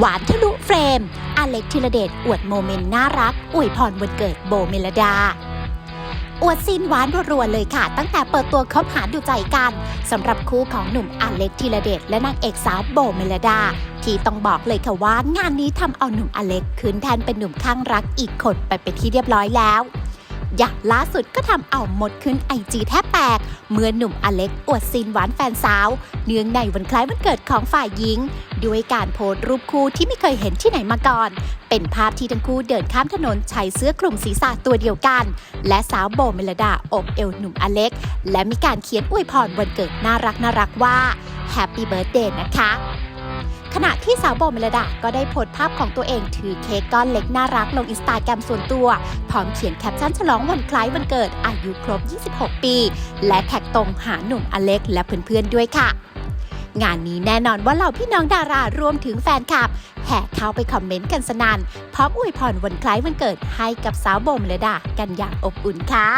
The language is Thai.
หวานทะลุเฟรม อเล็กธีรเดชอวดโมเมนต์น่ารัก อวยพรวันเกิดโบเมลดา อวดซีนหวานรัวๆเลยค่ะ ตั้งแต่เปิดตัวคบหาดูใจกันสำหรับคู่ของหนุ่มอเล็กธีรเดชและนางเอกสาวโบเมลดา ที่ต้องบอกเลยค่ะว่างานนี้ทำเอาหนุ่มอเล็กขึ้นแทนเป็นหนุ่มข้างรักอีกคนไปเป็นที่เรียบร้อยแล้ว อย่างล่าสุดก็ทำเอาหมดขึ้นไอจีแทบแตก เมื่อหนุ่มอเล็กอวดซีนหวานแฟนสาว เนื่องในวันคล้ายวันเกิดของฝ่ายหญิง ด้วยการโพสต์รูปคู่ที่ไม่เคยเห็นที่ไหนมาก่อน เป็นภาพที่ทั้งคู่เดินข้ามถนนใช้เสื้อคลุมศีรษะตัวเดียวกัน และสาวโบเมลดาอบเอวหนุ่มอเล็ก และมีการเขียนอวยพรวันเกิดน่ารักน่ารักว่า Happy Birthday นะคะ ขณะที่สาวโบเมลดาก็ได้โพสต์ภาพของตัวเองถือเค้กก้อนเล็กน่ารักลงอินสตาแกรมส่วนตัว พร้อมเขียนแคปชั่นฉลองวันคล้ายวันเกิดอายุครบ 26 ปี และแท็กตรงหาหนุ่มอเล็กและเพื่อนๆด้วยค่ะงานนี้แน่นอนว่าเหล่าพี่น้องดารารวมถึงแฟนคลับ แห่เข้าไปคอมเมนต์กันสนัน่นพร้อมอวยพรวันคล้ายวันเกิดให้กับสาวโบเมลดากันอย่างอบอุ่นค่ะ